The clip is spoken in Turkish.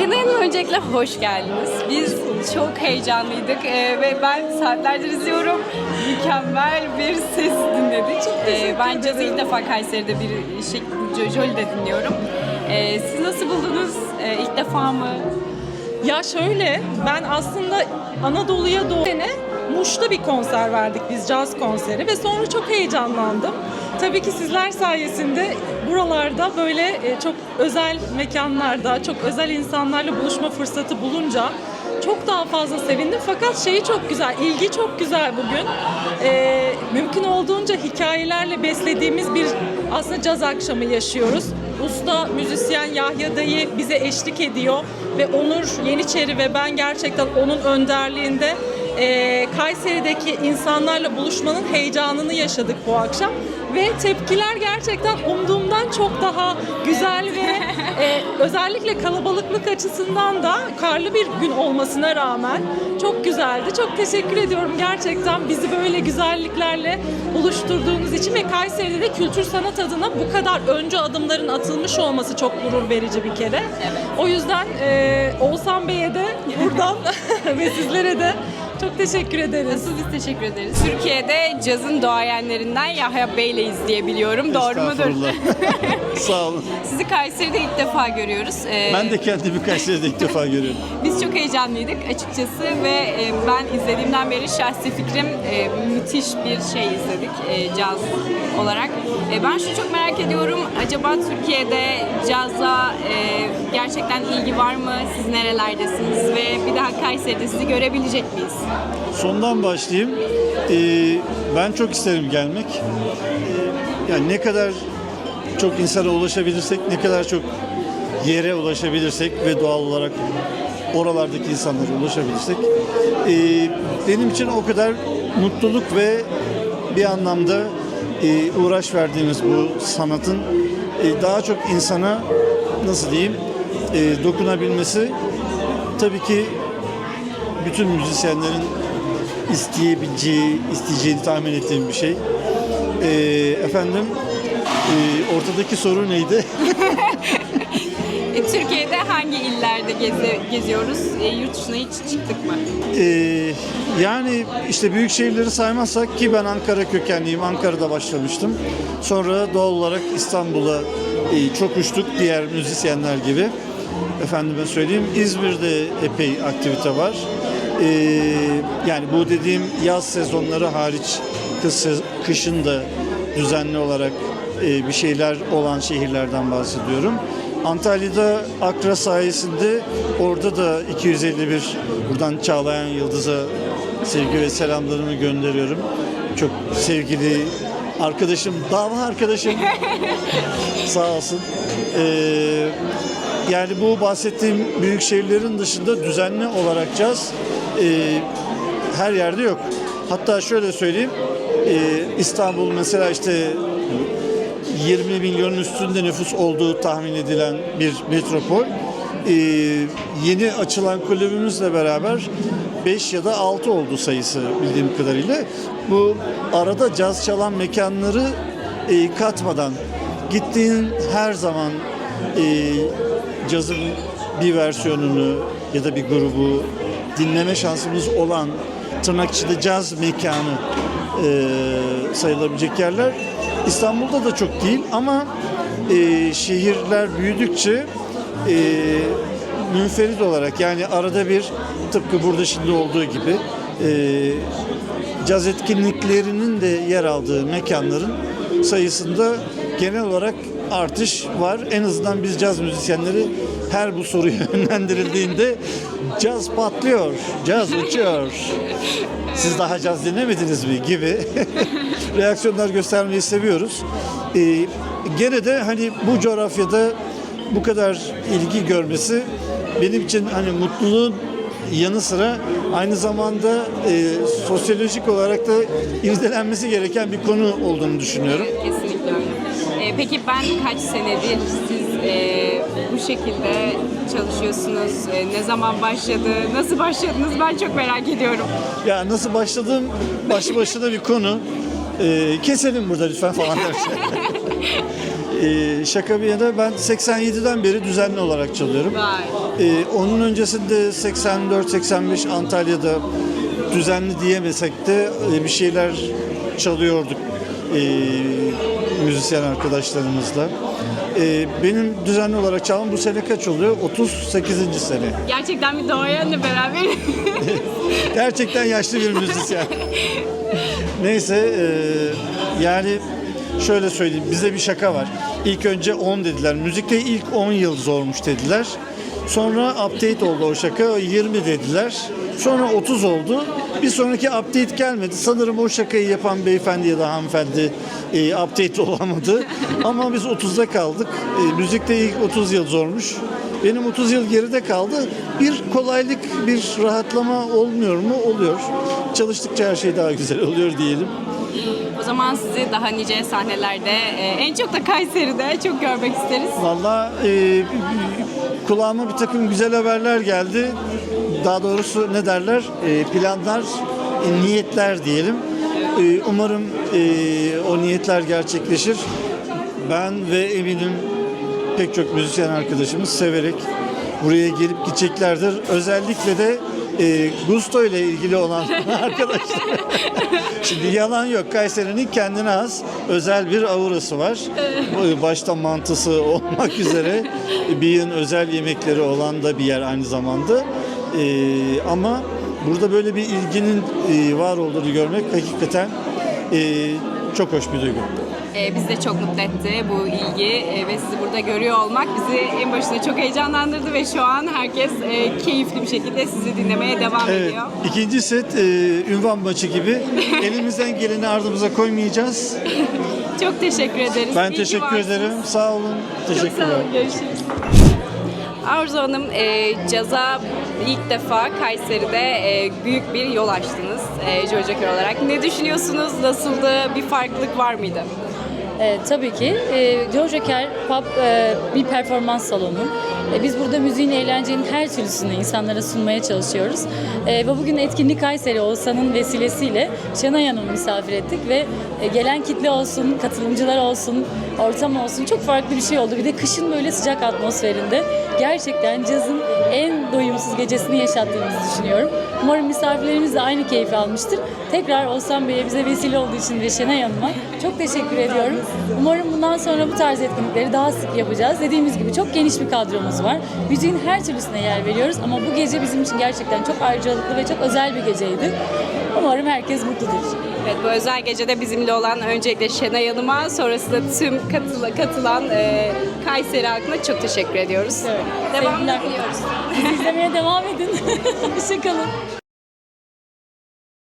Hanım öncelikle hoş geldiniz. Biz çok heyecanlıydık ee, ve ben saatlerdir izliyorum. Mükemmel bir ses dinledik. Ee, ben cazı ilk defa Kayseri'de bir şey, Jolly'de dinliyorum. Ee, siz nasıl buldunuz? Ee, ilk defa mı? Ya şöyle, ben aslında Anadolu'ya doğru Muş'ta bir konser verdik biz, caz konseri ve sonra çok heyecanlandım. Tabii ki sizler sayesinde buralarda böyle e, çok özel mekanlarda, çok özel insanlarla buluşma fırsatı bulunca çok daha fazla sevindim. Fakat şeyi çok güzel, ilgi çok güzel bugün. Ee, mümkün olduğunca hikayelerle beslediğimiz bir aslında caz akşamı yaşıyoruz. Usta müzisyen Yahya Dayı bize eşlik ediyor ve Onur Yeniçeri ve ben gerçekten onun önderliğinde e, Kayseri'deki insanlarla buluşmanın heyecanını yaşadık bu akşam ve tepkiler gerçekten umduğumdan çok daha güzel ve e, özellikle kalabalıklık açısından da karlı bir gün olmasına rağmen çok güzeldi. Çok teşekkür ediyorum gerçekten bizi böyle güzelliklerle buluşturduğunuz için ve Kayseri'de de kültür sanat adına bu kadar önce adımların atılmış olması çok gurur verici bir kere. O yüzden e, Oğuzhan Bey'e de buradan ve sizlere de çok teşekkür ederiz. Nasıl biz teşekkür ederiz. Türkiye'de cazın doğayenlerinden Yahya Bey'leyiz diye biliyorum. Doğru mudur? Estağfurullah. Sağ olun. Sizi Kayseri'de ilk defa görüyoruz. Ee, Ben de kendimi Kayseri'de ilk defa görüyorum. Biz çok heyecanlıydık açıkçası ve e, ben izlediğimden beri şahsi fikrim e, müthiş bir şey izledik e, caz olarak. E, Ben şunu çok merak ediyorum. Acaba Türkiye'de caza e, gerçekten ilgi var mı? Siz nerelerdesiniz ve bir daha Kayseri'de sizi görebilecek miyiz? Sondan başlayayım. Ee, ben çok isterim gelmek. Ee, yani ne kadar çok insana ulaşabilirsek, ne kadar çok yere ulaşabilirsek ve doğal olarak oralardaki insanlara ulaşabilirsek ee, benim için o kadar mutluluk ve bir anlamda ee, uğraş verdiğimiz bu sanatın ee, daha çok insana nasıl diyeyim ee, dokunabilmesi tabii ki bütün müzisyenlerin isteyebileceği, isteyeceğini tahmin ettiğim bir şey. Ee, efendim, e, ortadaki soru neydi? E, Türkiye'de hangi illerde gezi, geziyoruz? E, Yurt dışına hiç çıktık mı? Ee, yani işte büyük şehirleri saymazsak ki ben Ankara kökenliyim, Ankara'da başlamıştım. Sonra doğal olarak İstanbul'a e, çok uçtuk diğer müzisyenler gibi. Efendime söyleyeyim, İzmir'de epey aktivite var. Ee, yani bu dediğim yaz sezonları hariç kış, kışın da düzenli olarak e, bir şeyler olan şehirlerden bahsediyorum. Antalya'da Akra sayesinde orada da 251 buradan Çağlayan Yıldız'a sevgi ve selamlarımı gönderiyorum. Çok sevgili arkadaşım, dava arkadaşım sağ olsun. Ee, yani bu bahsettiğim büyük şehirlerin dışında düzenli olarak caz e, her yerde yok. Hatta şöyle söyleyeyim, e, İstanbul mesela işte 20 milyonun üstünde nüfus olduğu tahmin edilen bir metropol. Ee, yeni açılan kulübümüzle beraber 5 ya da 6 oldu sayısı bildiğim kadarıyla. Bu arada caz çalan mekanları e, katmadan gittiğin her zaman e, cazın bir versiyonunu ya da bir grubu dinleme şansımız olan tırnak içinde caz mekanı e, sayılabilecek yerler İstanbul'da da çok değil ama e, şehirler büyüdükçe e, münferit olarak yani arada bir tıpkı burada şimdi olduğu gibi e, caz etkinliklerinin de yer aldığı mekanların sayısında genel olarak artış var. En azından biz caz müzisyenleri her bu soruya yönlendirildiğinde caz patlıyor, caz uçuyor. Siz daha caz dinlemediniz mi gibi reaksiyonlar göstermeyi seviyoruz. Ee, gene de hani bu coğrafyada bu kadar ilgi görmesi benim için hani mutluluğun yanı sıra aynı zamanda e, sosyolojik olarak da irdelenmesi gereken bir konu olduğunu düşünüyorum. Kesinlikle. E, peki ben kaç senedir siz e, bu şekilde çalışıyorsunuz? E, ne zaman başladı? Nasıl başladınız? Ben çok merak ediyorum. Ya nasıl başladığım başlı başına bir konu. Ee, keselim burada lütfen falan derse. Ee, şaka bir yana ben 87'den beri düzenli olarak çalıyorum. Vay. Ee, onun öncesinde 84-85 Antalya'da düzenli diyemesek de e, bir şeyler çalıyorduk e, müzisyen arkadaşlarımızla. E, benim düzenli olarak çalmam bu sene kaç oluyor? 38. sene. Gerçekten bir doğayanla beraber Gerçekten yaşlı bir müzisyen. Neyse e, yani şöyle söyleyeyim bize bir şaka var. İlk önce 10 dediler. Müzikte ilk 10 yıl zormuş dediler. Sonra update oldu o şaka 20 dediler. Sonra 30 oldu. Bir sonraki update gelmedi. Sanırım o şakayı yapan beyefendi ya da hanımefendi e, update olamadı. Ama biz 30'da kaldık. E, müzikte ilk 30 yıl zormuş. Benim 30 yıl geride kaldı. Bir kolaylık, bir rahatlama olmuyor mu? Oluyor. Çalıştıkça her şey daha güzel oluyor diyelim. o zaman sizi daha nice sahnelerde e, en çok da Kayseri'de çok görmek isteriz. Valla e, kulağıma bir takım güzel haberler geldi. Daha doğrusu ne derler? E, planlar, e, niyetler diyelim. E, umarım e, o niyetler gerçekleşir. Ben ve eminim pek çok müzisyen arkadaşımız severek buraya gelip gideceklerdir. Özellikle de e, Gusto ile ilgili olan arkadaşlar. Şimdi yalan yok. Kayseri'nin kendine has özel bir aurası var. Bu Başta mantısı olmak üzere bir yığın özel yemekleri olan da bir yer aynı zamanda. E, ama burada böyle bir ilginin e, var olduğunu görmek hakikaten e, çok hoş bir duygu. E, bizi de çok mutlu etti bu ilgi e, ve sizi burada görüyor olmak bizi en başında çok heyecanlandırdı ve şu an herkes e, keyifli bir şekilde sizi dinlemeye devam Evet, ediyor. ikinci set e, ünvan maçı gibi. Elimizden geleni ardımıza koymayacağız. Çok teşekkür ederiz. Ben İyi teşekkür ederim. Sağ olun. Çok sağ Teşekkürler. olun. Görüşürüz. Arzu Hanım, e, caza ilk defa Kayseri'de e, büyük bir yol açtınız e, Joe Joker olarak. Ne düşünüyorsunuz? Nasıldı? Bir farklılık var mıydı? E, tabii ki. E, Joker Pub e, bir performans salonu. E, biz burada müziğin, eğlencenin her türlüsünü insanlara sunmaya çalışıyoruz. E, ve bugün etkinlik Kayseri Oğuzhan'ın vesilesiyle Şenay Hanım'ı misafir ettik ve e, gelen kitle olsun, katılımcılar olsun, ortam olsun çok farklı bir şey oldu. Bir de kışın böyle sıcak atmosferinde gerçekten cazın en doyumsuz gecesini yaşattığımızı düşünüyorum. Umarım misafirlerimiz de aynı keyfi almıştır. Tekrar Oğuzhan Bey'e bize vesile olduğu için ve Şenay Hanım'a çok teşekkür ediyorum. Umarım bundan sonra bu tarz etkinlikleri daha sık yapacağız. Dediğimiz gibi çok geniş bir kadromuz var. Müziğin her türlüsüne yer veriyoruz ama bu gece bizim için gerçekten çok ayrıcalıklı ve çok özel bir geceydi. Umarım herkes mutludur. Evet, bu özel gecede bizimle olan öncelikle Şenay Hanım'a, sonrasında tüm katıla, katılan e, Kayseri halkına çok teşekkür ediyoruz. Evet. Sevgiler. diliyoruz. Bizi izlemeye devam edin. Hoşçakalın.